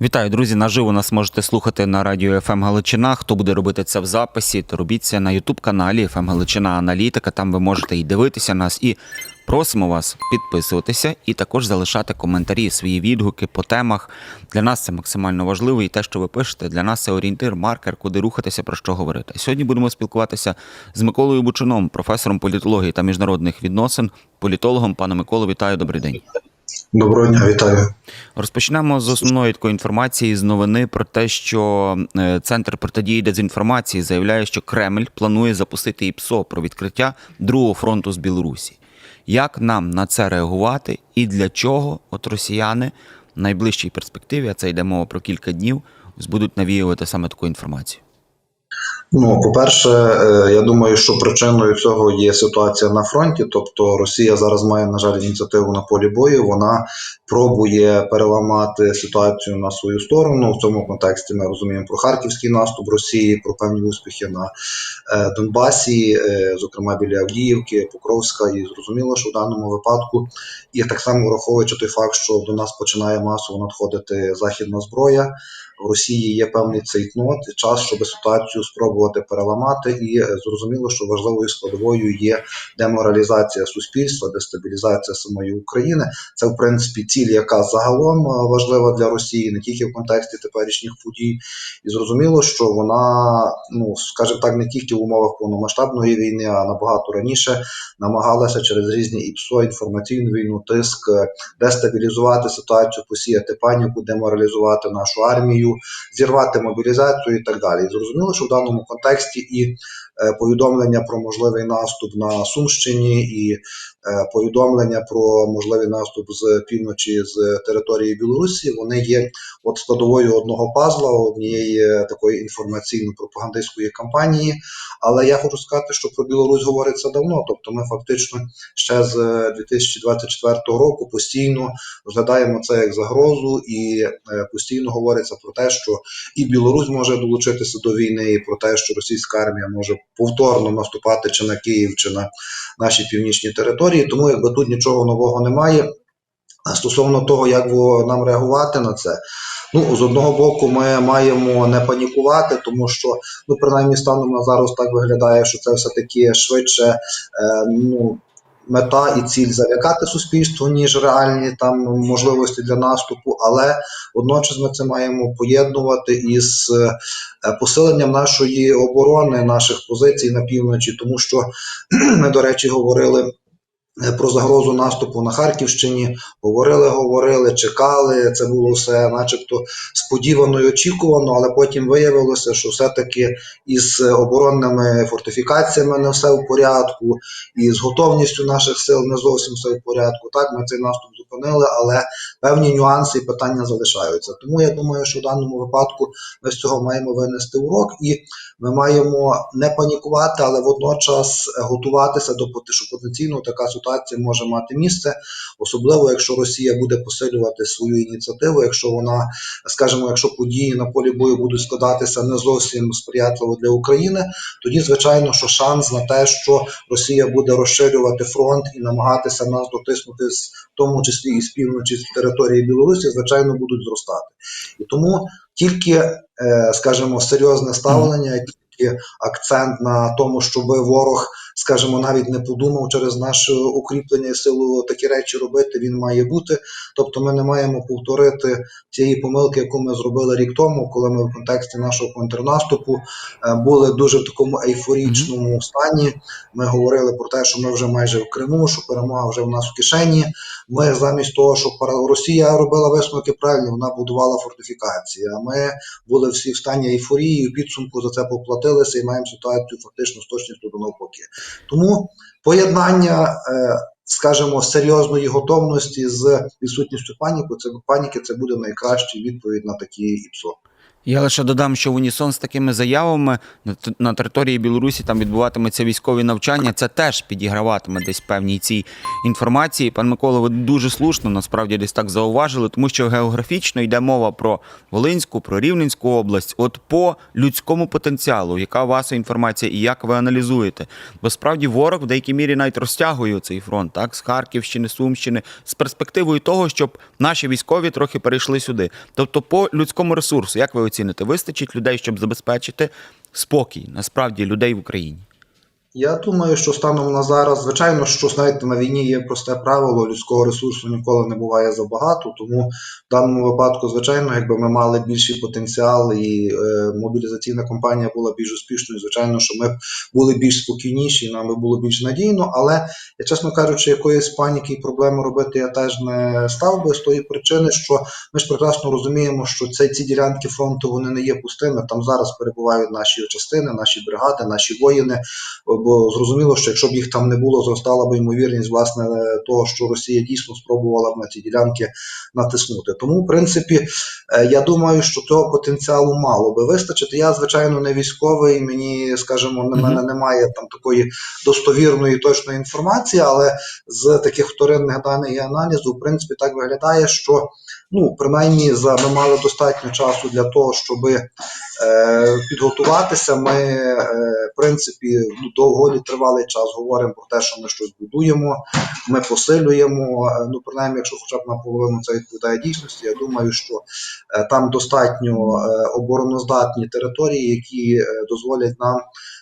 Вітаю, друзі! Наживо нас можете слухати на радіо ФМ Галичина. Хто буде робити це в записі, то робіть це на Ютуб каналі ФМ Галичина Аналітика. Там ви можете і дивитися нас, і просимо вас підписуватися і також залишати коментарі, свої відгуки по темах. Для нас це максимально важливо, і те, що ви пишете, для нас це орієнтир, маркер, куди рухатися, про що говорити. Сьогодні будемо спілкуватися з Миколою Бучуном, професором політології та міжнародних відносин, політологом. Пане Миколо, вітаю, добрий день. Доброго дня, вітаю. Розпочнемо з основної такої інформації з новини про те, що е, центр протидії дезінформації заявляє, що Кремль планує запустити ІПСО про відкриття другого фронту з Білорусі. Як нам на це реагувати і для чого от росіяни в найближчій перспективі, а це йде мова про кілька днів, будуть навіювати саме таку інформацію? Ну, по-перше, е, я думаю, що причиною цього є ситуація на фронті. Тобто Росія зараз має, на жаль, ініціативу на полі бою. Вона пробує переламати ситуацію на свою сторону. В цьому контексті ми розуміємо про харківський наступ Росії, про певні успіхи на е, Донбасі, е, зокрема біля Авдіївки, Покровська. І зрозуміло, що в даному випадку, і так само враховуючи той факт, що до нас починає масово надходити західна зброя. В Росії є певний цейтнот, час, щоб ситуацію спробувати переламати, і е, зрозуміло, що важливою складовою є деморалізація суспільства, дестабілізація самої України. Це в принципі ціль, яка загалом е, важлива для Росії, не тільки в контексті теперішніх подій. І зрозуміло, що вона, ну скажімо так, не тільки в умовах повномасштабної війни, а набагато раніше намагалася через різні ІПСО, інформаційну війну, тиск е, дестабілізувати ситуацію, посіяти паніку, деморалізувати нашу армію, зірвати мобілізацію і так далі. І зрозуміло, що в даному контексті і е, повідомлення про можливий наступ на Сумщині, і повідомлення про можливий наступ з півночі з території Білорусі, вони є от складовою одного пазла, однієї е, такої інформаційно-пропагандистської кампанії. Але я хочу сказати, що про Білорусь говориться давно. Тобто, ми фактично ще з е, 2024 року постійно розглядаємо це як загрозу, і е, постійно говориться про те, що і Білорусь може долучитися до війни, і про те, що російська армія може повторно наступати чи на Київ, чи на наші північні території. Тому якби тут нічого нового немає. А стосовно того, як нам реагувати на це, ну з одного боку, ми маємо не панікувати, тому що ну принаймні станом на зараз так виглядає, що це все таки швидше е, ну. Мета і ціль залякати суспільство, ніж реальні там можливості для наступу, але водночас ми це маємо поєднувати із е, посиленням нашої оборони, наших позицій на півночі, тому що ми, до речі, говорили про загрозу наступу на Харківщині. Говорили, говорили, чекали. Це було все, начебто, сподівано і очікувано, але потім виявилося, що все-таки із е, оборонними фортифікаціями не все в порядку, і з готовністю наших сил не зовсім все в порядку. Так, ми цей наступ зупинили, але певні нюанси і питання залишаються. Тому я думаю, що в даному випадку ми з цього маємо винести урок, і ми маємо не панікувати, але водночас е, готуватися до що потенційно така ситуація може мати місце, особливо якщо Росія буде посилювати свою ініціативу, якщо вона, скажімо, якщо події на полі бою будуть складатися не зовсім сприятливо для України, тоді звичайно, що шанс на те, що Росія буде розширювати фронт і намагатися нас дотиснути з в тому числі і з півночі з території Білорусі, звичайно, будуть зростати. І тому тільки, е, скажімо, серйозне ставлення, тільки акцент на тому, щоб ворог, скажімо, навіть не подумав через наше укріплення і силу такі речі робити, він має бути. Тобто, ми не маємо повторити цієї помилки, яку ми зробили рік тому, коли ми в контексті нашого контрнаступу е, були дуже в такому ейфорічному стані. Ми говорили про те, що ми вже майже в Криму, що перемога вже в нас в кишені. Ми замість того, щоб пара- Росія робила висновки правильні, вона будувала фортифікації. А ми були всі в стані ейфорії, і в підсумку за це поплатилися і маємо ситуацію фактично з точністю до навпаки. Тому поєднання, е, скажімо, серйозної готовності з відсутністю паніки, це паніки, це буде найкраща відповідь на такі ІПСО. Я лише додам, що в унісон з такими заявами на, території Білорусі там відбуватиметься військові навчання. Це теж підіграватиме десь певній цій інформації. Пан Микола, ви дуже слушно насправді десь так зауважили, тому що географічно йде мова про Волинську, про Рівненську область. От по людському потенціалу, яка у вас інформація і як ви аналізуєте? Бо справді ворог в деякій мірі навіть розтягує цей фронт, так з Харківщини, Сумщини, з перспективою того, щоб наші військові трохи перейшли сюди. Тобто, по людському ресурсу, як ви оціните, вистачить людей, щоб забезпечити спокій насправді людей в Україні? Я думаю, що станом на зараз, звичайно, що знаєте, на війні є просте правило, людського ресурсу ніколи не буває забагато. Тому в даному випадку, звичайно, якби ми мали більший потенціал і е, мобілізаційна кампанія була більш успішною, звичайно, що ми б були більш спокійніші, нам би було більш надійно. Але я, чесно кажучи, якоїсь паніки і проблеми робити я теж не став би з тої причини, що ми ж прекрасно розуміємо, що це ці ділянки фронту вони не є пустими. Там зараз перебувають наші частини, наші бригади, наші воїни бо зрозуміло, що якщо б їх там не було, зростала б ймовірність власне того, що Росія дійсно спробувала б на ці ділянки натиснути. Тому, в принципі, е, я думаю, що цього потенціалу мало би вистачити. Я, звичайно, не військовий. Мені, скажімо, на мене немає там такої достовірної точної інформації, але з таких вторинних даних і аналізу, в принципі, так виглядає, що ну принаймні за ми мали достатньо часу для того, щоби е, підготуватися. Ми, е, в принципі, ну, доволі тривалий час говоримо про те, що ми щось будуємо, ми посилюємо. Е, Ну, принаймні, якщо хоча б наполовину це відповідає дійсності, я думаю, що е, там достатньо е, обороноздатні території, які е, дозволять нам.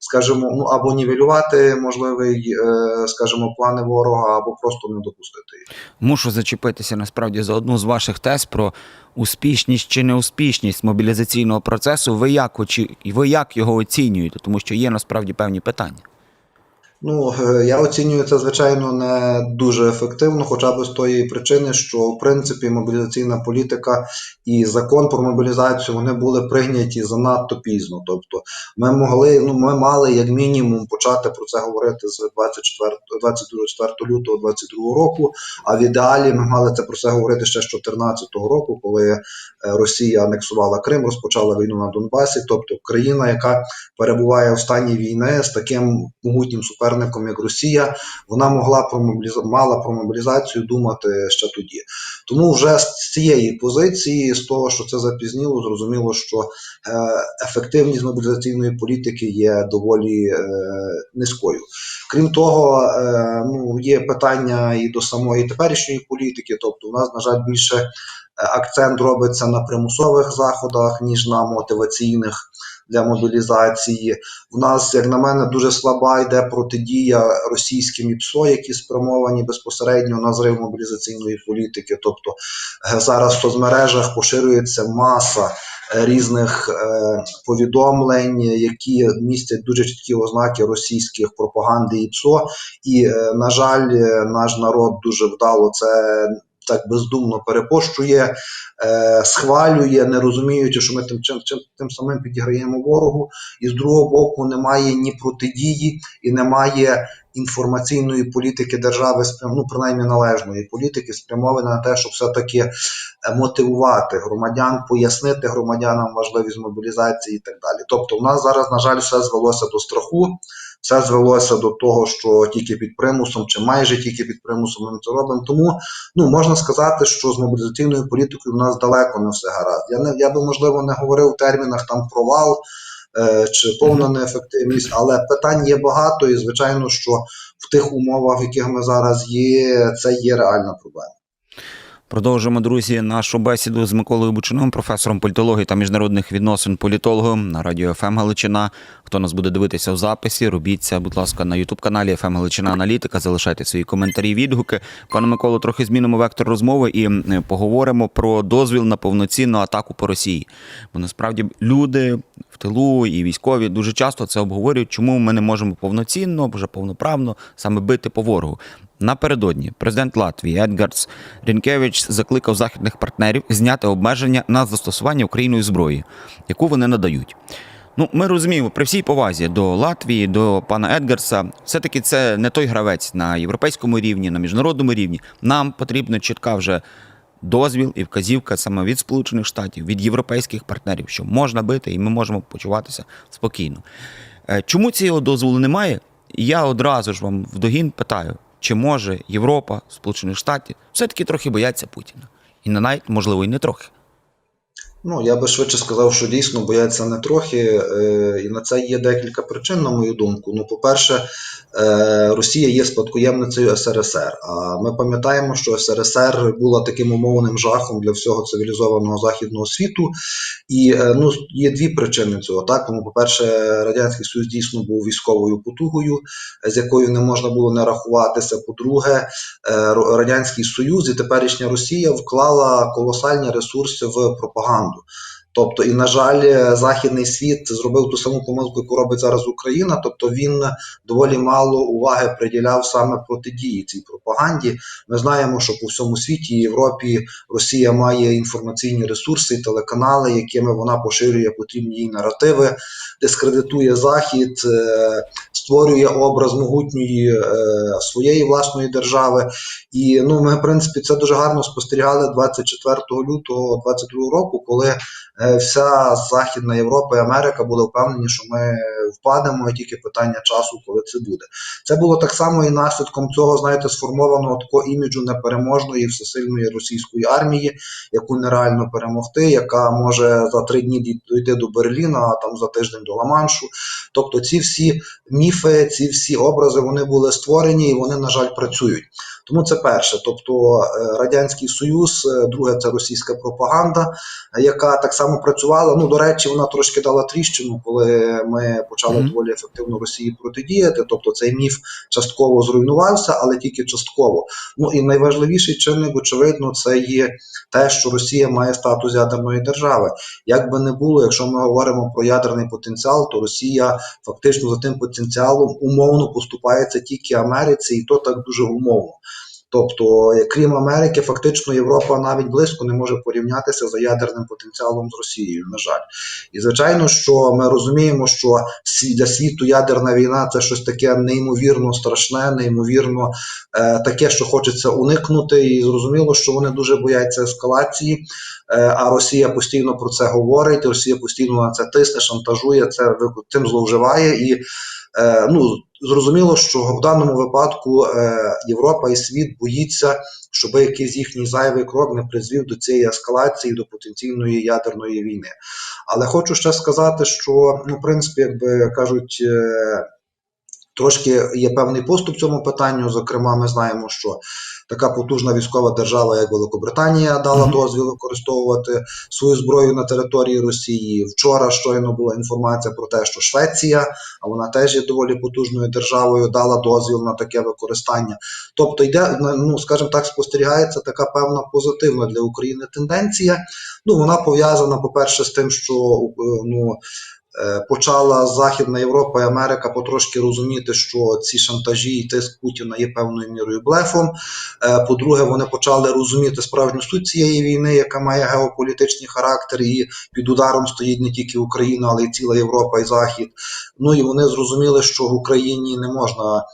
Скажімо, ну або нівелювати можливий, е, скажімо, плани ворога, або просто не допустити. Мушу зачепитися насправді за одну з ваших тез про успішність чи неуспішність мобілізаційного процесу. Ви як очі... ви як його оцінюєте? Тому що є насправді певні питання. Ну, е, я оцінюю це, звичайно, не дуже ефективно, хоча б з тої причини, що в принципі мобілізаційна політика і закон про мобілізацію вони були прийняті занадто пізно. Тобто, ми могли, ну ми мали як мінімум почати про це говорити з 24, 24 лютого 22 року. А в ідеалі ми мали це про це говорити ще з 2014 року, коли е, Росія анексувала Крим, розпочала війну на Донбасі. Тобто країна, яка перебуває в стані війни з таким могутнім суперником, як Росія, вона могла про мобіліза... мала про мобілізацію думати ще тоді. Тому вже з цієї позиції, з того, що це запізніло, зрозуміло, що е, ефективність мобілізаційної політики є доволі е, низькою. Крім того, е, ну є питання і до самої теперішньої політики, тобто, у нас, на жаль, більше акцент робиться на примусових заходах, ніж на мотиваційних для мобілізації. В нас, як на мене, дуже слаба йде протидія російським ІПСО, які спрямовані безпосередньо на зрив мобілізаційної політики. Тобто е, зараз в соцмережах поширюється маса е, різних е, повідомлень, які містять дуже чіткі ознаки російських пропаганди ІПСО. І, е, на жаль, е, наш народ дуже вдало це. Так бездумно перепощує, е, схвалює, не розуміючи, що ми тим, чим, чим, тим самим підіграємо ворогу, і з другого боку немає ні протидії, і немає інформаційної політики держави, ну, принаймні належної політики, спрямованої на те, щоб все-таки е, мотивувати громадян, пояснити громадянам важливість мобілізації і так далі. Тобто, у нас зараз, на жаль, все звелося до страху. Все звелося до того, що тільки під примусом, чи майже тільки під примусом ми це робимо. Тому ну можна сказати, що з мобілізаційною політикою в нас далеко не все гаразд. Я не я би можливо не говорив в термінах там провал е, чи повна неефективність, але питань є багато, і звичайно, що в тих умовах, в яких ми зараз є, це є реальна проблема. Продовжуємо, друзі, нашу бесіду з Миколою Бучином, професором політології та міжнародних відносин політологом на радіо ФМ Галичина. Хто нас буде дивитися в записі, робіть це, будь ласка, на Ютуб каналі ФМ Галичина Аналітика. Залишайте свої коментарі, відгуки. Пане Миколо, трохи змінимо вектор розмови і поговоримо про дозвіл на повноцінну атаку по Росії. Бо насправді люди в тилу і військові дуже часто це обговорюють, чому ми не можемо повноцінно, вже повноправно саме бити по ворогу. Напередодні президент Латвії Едгарс Рінкевич закликав західних партнерів зняти обмеження на застосування Україною зброї, яку вони надають. Ну, ми розуміємо, при всій повазі до Латвії, до пана Едгарса, все-таки це не той гравець на європейському рівні, на міжнародному рівні. Нам потрібна чітка вже дозвіл і вказівка саме від Сполучених Штатів, від європейських партнерів, що можна бити, і ми можемо почуватися спокійно. Е, Чому цього дозволу немає? Я одразу ж вам вдогін питаю, чи може Європа, Сполучених Штатів все-таки трохи бояться Путіна. І навіть, можливо, і не трохи. Ну, я би швидше сказав, що дійсно бояться не трохи, е, і на це є декілька причин, на мою думку. Ну, по-перше, е, Росія є спадкоємницею СРСР. А ми пам'ятаємо, що СРСР була таким умовним жахом для всього цивілізованого західного світу. І е, ну, є дві причини цього. Так, тому, по-перше, Радянський Союз дійсно був військовою потугою, з якою не можна було не рахуватися. По-друге, Радянський Союз і теперішня Росія вклала колосальні ресурси в пропаганду. mundo. Тобто, і на жаль, е, західний світ зробив ту саму помилку, яку робить зараз Україна. Тобто він доволі мало уваги приділяв саме протидії цій пропаганді. Ми знаємо, що по всьому світі Європі Росія має інформаційні ресурси, телеканали, якими вона поширює потрібні їй наративи, дискредитує захід, е, створює образ могутньої е, своєї власної держави. І ну, ми, в принципі, це дуже гарно спостерігали 24 лютого 22 року, коли вся Західна Європа і Америка були впевнені, що ми впадемо, і тільки питання часу, коли це буде. Це було так само і наслідком цього, знаєте, сформованого такого іміджу непереможної всесильної російської армії, яку нереально перемогти, яка може за три дні дій- дійти до Берліна, а там за тиждень до Ла-Маншу. Тобто, ці всі міфи, ці всі образи вони були створені і вони, на жаль, працюють. Тому це перше. Тобто е, Радянський Союз, е, друге це російська пропаганда, яка так само працювала. Ну, до речі, вона трошки дала тріщину, коли ми почали Мгм. доволі ефективно Росії протидіяти. Тобто цей міф частково зруйнувався, але тільки частково. Ну і найважливіший чинник, очевидно, це є те, що Росія має статус ядерної держави. Як би не було, якщо ми говоримо про ядерний потенціал, то Росія фактично за тим потенціалом умовно поступається тільки Америці, і то так дуже умовно. Тобто, е, крім Америки, фактично Європа навіть близько не може порівнятися за ядерним потенціалом з Росією, на жаль. І звичайно, що ми розуміємо, що для світу ядерна війна це щось таке неймовірно страшне, неймовірно е, таке, що хочеться уникнути. І зрозуміло, що вони дуже бояться ескалації. Е, а Росія постійно про це говорить. Росія постійно на це тисне, шантажує це цим зловживає і. Е, ну, зрозуміло, що в даному випадку е, Європа і світ боїться, щоб якийсь їхній зайвий крок не призвів до цієї ескалації, до потенційної ядерної війни. Але хочу ще сказати, що ну, в принципі, якби кажуть, е, трошки є певний поступ в цьому питанню. Зокрема, ми знаємо, що така потужна військова держава, як Великобританія, дала Мгм. дозвіл використовувати свою зброю на території Росії. Вчора щойно була інформація про те, що Швеція, а вона теж є доволі потужною державою, дала дозвіл на таке використання. Тобто йде, ну скажімо так, спостерігається така певна позитивна для України тенденція. Ну вона пов'язана, по-перше, з тим, що е, ну. Е, Почала Західна Європа і Америка потрошки розуміти, що ці шантажі і тиск Путіна є певною мірою блефом. Е, По-друге, вони почали розуміти справжню суть цієї війни, яка має геополітичний характер, і під ударом стоїть не тільки Україна, але й ціла Європа і Захід. Ну і вони зрозуміли, що в Україні не можна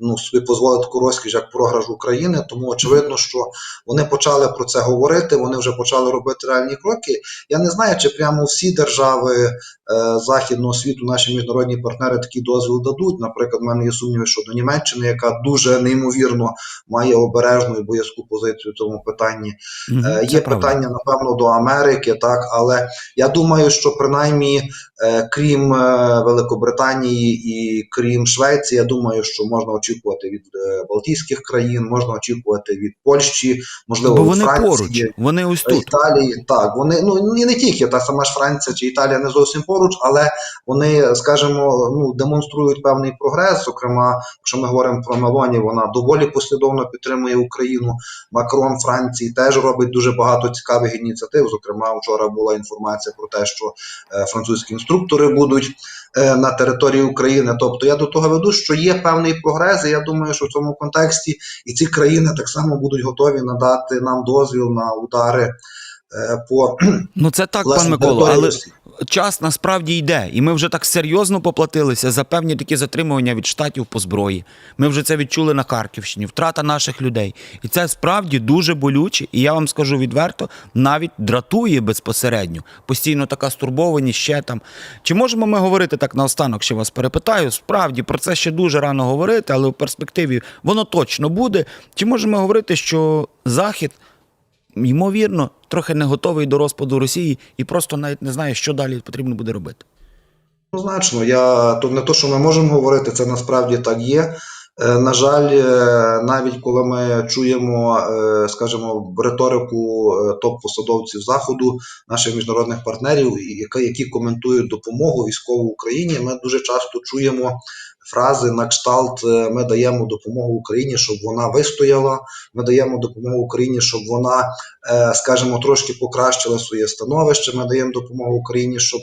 ну, собі дозволити таку розкіш, як програш України. Тому очевидно, що вони почали про це говорити, вони вже почали робити реальні кроки. Я не знаю, чи прямо всі держави західного світу, наші міжнародні партнери такий дозвіл дадуть. Наприклад, в мене є сумніви щодо Німеччини, яка дуже неймовірно має обережну і боязку позицію в цьому питанні. Мгм, Е, Є правда. питання, напевно, до Америки, так, але я думаю, що принаймні, е, крім е, Великобританії і крім Швеції, я думаю, що можна очікувати від е, Балтійських країн, можна очікувати від Польщі, можливо, Бо від вони Франції. поруч, вони ось тут. Італії, так, вони ну і не тільки та сама ж Франція чи Італія не зовсім поруч, але вони, скажімо, ну демонструють певний прогрес. Зокрема, якщо ми говоримо про Мелоні, вона доволі послідовно підтримує Україну. Макрон Франції теж робить дуже багато цікавих ініціатив. Зокрема, вчора була інформація про те, що е, французькі інструктори будуть е, на території України. Тобто я до того веду, що є певний прогрес. і Я думаю, що в цьому контексті і ці країни так само будуть готові надати нам дозвіл на удари е, по Ну це так, пан території але. Час насправді йде, і ми вже так серйозно поплатилися за певні такі затримування від штатів по зброї. Ми вже це відчули на Харківщині, втрата наших людей. І це справді дуже болюче. І я вам скажу відверто, навіть дратує безпосередньо. Постійно така стурбованість ще там. Чи можемо ми говорити так наостанок, ще вас перепитаю? Справді про це ще дуже рано говорити, але в перспективі воно точно буде. Чи можемо говорити, що Захід ймовірно, трохи не готовий до розпаду Росії і просто навіть не знає, що далі потрібно буде робити. Однозначно, я то не то, що ми можемо говорити, це насправді так є. Е, На жаль, е, навіть коли ми чуємо, е, скажімо, риторику топ-посадовців заходу, наших міжнародних партнерів, які коментують допомогу військову Україні, ми дуже часто чуємо фрази на кшталт: е, ми даємо допомогу Україні, щоб вона вистояла. Ми даємо допомогу Україні, щоб вона, е, скажімо, трошки покращила своє становище. Ми даємо допомогу Україні, щоб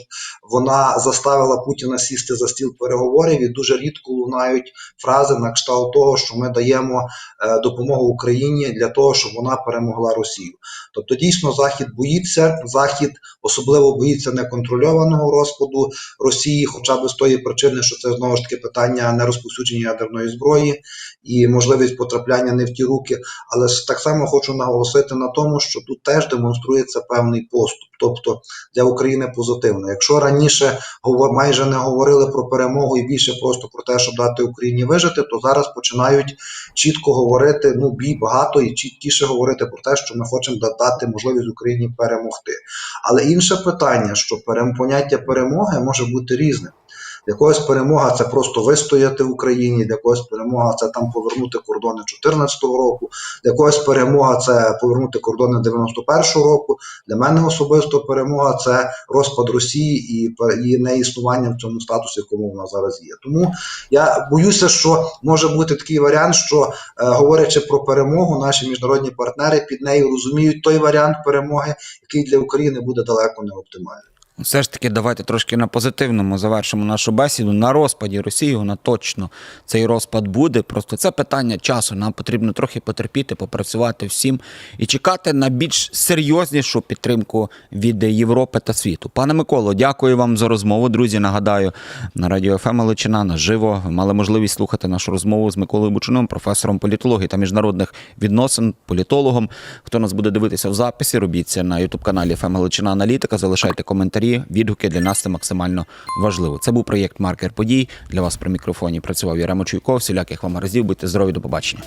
вона заставила Путіна сісти за стіл переговорів, і дуже рідко лунають фрази на кшталт того, що ми даємо е, допомогу Україні для того, щоб вона перемогла Росію. Тобто, дійсно, Захід боїться, Захід особливо боїться неконтрольованого розпаду Росії, хоча б з тої причини, що це знову ж таки питання нерозповсюдження ядерної зброї і можливість потрапляння не в ті руки. Але так само хочу наголосити на тому, що тут теж демонструється певний поступ, тобто для України позитивно. Якщо раніше майже не говорили про перемогу і більше просто про те, щоб дати Україні вижити, то зараз починають чітко говорити ну бій багато і чіткіше говорити про те, що ми хочемо дати можливість Україні перемогти. Але інше питання, що поняття перемоги може бути різним. Для когось перемога це просто вистояти в Україні, для когось перемога це там повернути кордони 2014 року, для когось перемога це повернути кордони 91 року. Для мене особисто перемога це розпад Росії і, і неіснування в цьому статусі, в якому вона зараз є. Тому я боюся, що може бути такий варіант, що е, говорячи про перемогу, наші міжнародні партнери під нею розуміють той варіант перемоги, який для України буде далеко не оптимальний. Все ж таки, давайте трошки на позитивному завершимо нашу бесіду. На розпаді Росії вона точно цей розпад буде. Просто це питання часу. Нам потрібно трохи потерпіти, попрацювати всім і чекати на більш серйознішу підтримку від Європи та світу. Пане Миколо, дякую вам за розмову. Друзі, нагадаю, на радіо ФМ Галичина наживо ви мали можливість слухати нашу розмову з Миколою Бучуном, професором політології та міжнародних відносин, політологом. Хто нас буде дивитися в записі, робіть це на ютуб каналі ФМ Галичина Аналітика. Залишайте коментарі, відгуки для нас це максимально важливо. Це був проєкт Маркер подій. Для вас при мікрофоні працював Яремо Чуйков. Всіляких вам разів. Будьте здорові, до побачення.